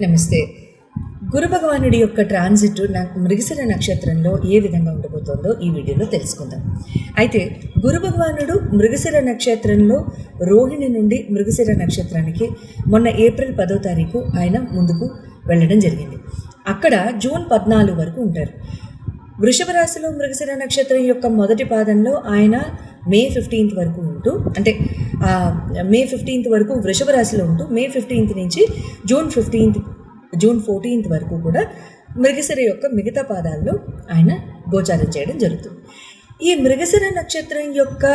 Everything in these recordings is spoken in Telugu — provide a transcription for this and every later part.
నమస్తే. గురు భగవానుడి యొక్క ట్రాన్సిట్ మృగశిర నక్షత్రంలో ఏ విధంగా ఉండబోతోందో ఈ వీడియోలో తెలుసుకుందాం. అయితే గురు భగవానుడు మృగశిర నక్షత్రంలో రోహిణి నుండి మృగశిర నక్షత్రానికి మొన్న ఏప్రిల్ పదో తారీఖు ఆయన ముందుకు వెళ్ళడం జరిగింది. అక్కడ జూన్ పద్నాలుగు వరకు ఉంటారు. వృషభ రాశిలో మృగశిర నక్షత్రం యొక్క మొదటి పాదంలో ఆయన మే ఫిఫ్టీన్త్ వరకు ఉంటూ అంటే మే ఫిఫ్టీన్త్ వరకు వృషభ రాశిలో ఉంటూ మే ఫిఫ్టీన్త్ నుంచి జూన్ ఫిఫ్టీన్త్ జూన్ ఫోర్టీన్త్ వరకు కూడా మృగశిర యొక్క మిగతా పాదాల్లో ఆయన గోచారం చేయడం జరుగుతుంది. ఈ మృగశిర నక్షత్రం యొక్క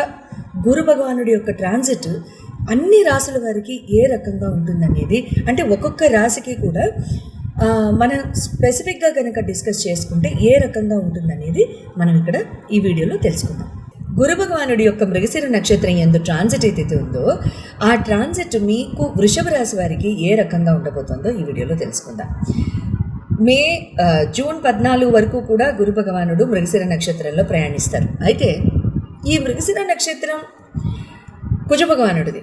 గురు భగవానుడి యొక్క ట్రాన్సిట్ అన్ని రాసుల వారికి ఏ రకంగా ఉంటుందనేది అంటే ఒక్కొక్క రాశికి కూడా మనం స్పెసిఫిక్గా కనుక డిస్కస్ చేసుకుంటే ఏ రకంగా ఉంటుందనేది మనం ఇక్కడ ఈ వీడియోలో తెలుసుకుందాం. గురు భగవానుడి యొక్క మృగశిర నక్షత్రం ఎందు ట్రాన్సిట్ ఏదైతే ఉందో ఆ ట్రాన్సిట్ మీకు వృషభ రాశి వారికి ఏ రకంగా ఉండబోతుందో ఈ వీడియోలో తెలుసుకుందాం. మే జూన్ పద్నాలుగు వరకు కూడా గురు భగవానుడు మృగశిర నక్షత్రంలో ప్రయాణిస్తారు. అయితే ఈ మృగశిర నక్షత్రం కుజ భగవానుడిది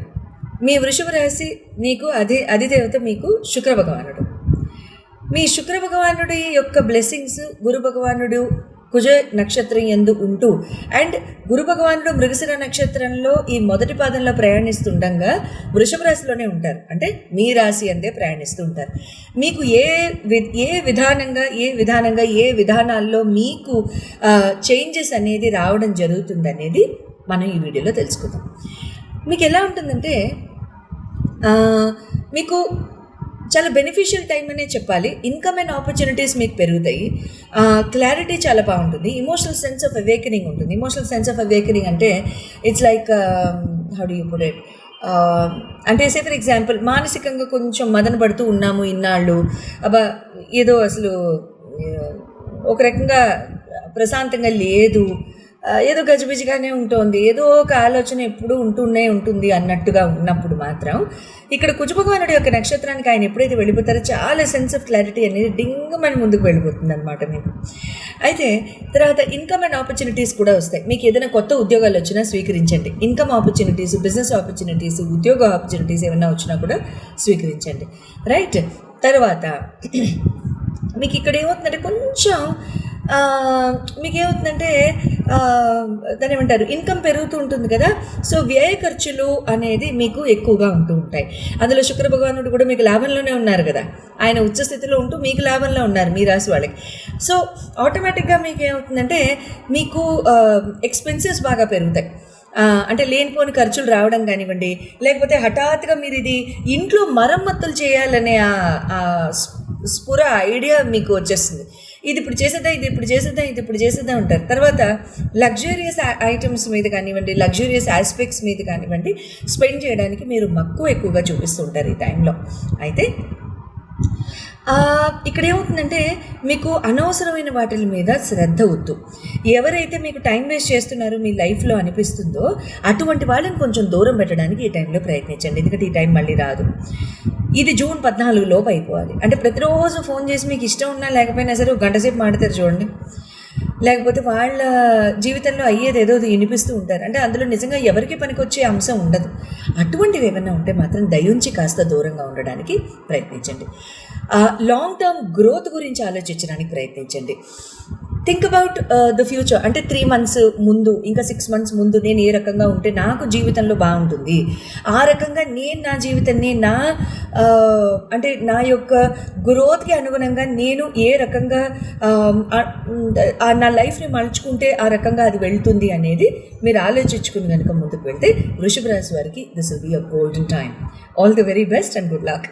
మీ వృషభ రాశి మీకు అదే అధిదేవత మీకు శుక్ర భగవానుడు మీ శుక్ర భగవానుడి యొక్క బ్లెస్సింగ్స్ గురు భగవానుడు కుజ నక్షత్రం ఎందు ఉంటూ. అండ్ గురు భగవానుడు మృగశిర నక్షత్రంలో ఈ మొదటి పాదంలో ప్రయాణిస్తుండగా వృషభ రాశిలోనే ఉంటారు. అంటే మీ రాశి అందే ప్రయాణిస్తూ ఉంటారు మీకు ఏ వి- ఏ విధానంగా ఏ విధానంగా ఏ విధానాల్లో మీకు చేంజెస్ అనేది రావడం జరుగుతుంది అనేది మనం ఈ వీడియోలో తెలుసుకుందాం. మీకు ఎలా ఉంటుందంటే మీకు చాలా బెనిఫిషియల్ టైం అనే చెప్పాలి. ఇన్కమ్ అండ్ ఆపర్చునిటీస్ మీకు పెరుగుతాయి. క్లారిటీ చాలా బాగుంటుంది. ఇమోషనల్ సెన్స్ ఆఫ్ అవేకనింగ్ ఉంటుంది. ఇమోషనల్ సెన్స్ ఆఫ్ అవేకనింగ్ అంటే it's like how do you put it అంటే సే ఫర్ ఎగ్జాంపుల్ మానసికంగా కొంచెం మదన పడుతూ ఉన్నాము ఇన్నాళ్ళు. అబ్బా ఏదో అసలు ఒక రకంగా ప్రశాంతంగా లేదు. ఏదో గజిబిజిగానే ఉంటుంది. ఏదో ఒక ఆలోచన ఎప్పుడు ఉంటూనే ఉంటుంది అన్నట్టుగా ఉన్నప్పుడు మాత్రం. ఇక్కడ కుజ భగవానుడి యొక్క నక్షత్రానికి ఆయన ఎప్పుడైతే వెళ్ళిపోతారో చాలా సెన్స్ ఆఫ్ క్లారిటీ అనేది డింగ్ మన ముందుకు వెళ్ళిపోతుంది అనమాట మీకు. అయితే తర్వాత ఇన్కమ్ అండ్ ఆపర్చునిటీస్ కూడా వస్తాయి. మీకు ఏదైనా కొత్త ఉద్యోగాలు వచ్చినా స్వీకరించండి. ఇన్కమ్ ఆపర్చునిటీస్ బిజినెస్ ఆపర్చునిటీస్ ఉద్యోగ ఆపర్చునిటీస్ ఏమైనా వచ్చినా కూడా స్వీకరించండి. రైట్ తర్వాత మీకు ఇక్కడ ఏమవుతుందంటే కొంచెం మీకేమవుతుందంటే మీకు ఏమవుతుందంటే దాని ఏమంటారు ఇన్కమ్ పెరుగుతూ ఉంటుంది కదా సో వ్యయ ఖర్చులు అనేది మీకు ఎక్కువగా ఉంటూ ఉంటాయి. అందులో శుక్ర భగవానుడు కూడా మీకు లాభంలోనే ఉన్నారు కదా. ఆయన ఉచ్చ స్థితిలో ఉంటూ మీకు లాభంలో ఉన్నారు మీ రాశి వాళ్ళకి. సో ఆటోమేటిక్గా మీకు ఏమవుతుందంటే మీకు ఎక్స్పెన్సెస్ బాగా పెరుగుతాయి. అంటే లేనిపోని ఖర్చులు రావడం కానివ్వండి లేకపోతే హఠాత్తుగా మీరు ఇది ఇంట్లో మరమ్మతులు చేయాలనే స్ఫుర ఐడియా మీకు వచ్చేస్తుంది. ఇది ఇప్పుడు చేసేద్దాం ఇది ఇప్పుడు చేసేద్దాం ఇది ఇప్పుడు చేసేద్దాం ఉంటారు తర్వాత లగ్జూరియస్ ఐటమ్స్ మీద కానివ్వండి లగ్జూరియస్ ఆస్పెక్ట్స్ మీద కానివ్వండి స్పెండ్ చేయడానికి మీరు మక్కువ ఎక్కువగా చూపిస్తూ ఉంటారు ఈ టైంలో అయితే ఇక్కడ ఏమవుతుందంటే మీకు అనవసరమైన వాటి మీద శ్రద్ధ వద్దు. ఎవరైతే మీకు టైం వేస్ట్ చేస్తున్నారో మీ లైఫ్లో అనిపిస్తుందో అటువంటి వాళ్ళని కొంచెం దూరం పెట్టడానికి ఈ టైంలో ప్రయత్నించండి. ఎందుకంటే ఈ టైం మళ్ళీ రాదు. ఇది జూన్ పద్నాలుగు లోపు అయిపోవాలి. అంటే ప్రతిరోజు ఫోన్ చేసి మీకు ఇష్టం ఉన్నా లేకపోయినా సరే ఒక గంట సేపు మాడతారు చూడండి. లేకపోతే వాళ్ళ జీవితంలో అయ్యేది ఏదో వినిపిస్తూ ఉంటారు. అంటే అందులో నిజంగా ఎవరికి పనికొచ్చే అంశం ఉండదు. అటువంటివి ఏమైనా ఉంటే మాత్రం దయుంచి కాస్త దూరంగా ఉండడానికి ప్రయత్నించండి. లాంగ్ టర్మ్ గ్రోత్ గురించి ఆలోచించడానికి ప్రయత్నించండి. థింక్ అబౌట్ ద ఫ్యూచర్ అంటే త్రీ మంత్స్ ముందు ఇంకా సిక్స్ మంత్స్ ముందు నేను ఏ రకంగా ఉంటే నాకు జీవితంలో బాగుంటుంది. ఆ రకంగా నేను నా జీవితాన్ని నా uh, అంటే నా యొక్క గ్రోత్కి అనుగుణంగా నేను ఏ రకంగా um, నా లైఫ్ని మలుచుకుంటే ఆ రకంగా అది వెళ్తుంది అనేది మీరు ఆలోచించుకుని కనుక ముందుకు వెళ్తే వృషభ రాశి వారికి this will be a golden time all the very best and good luck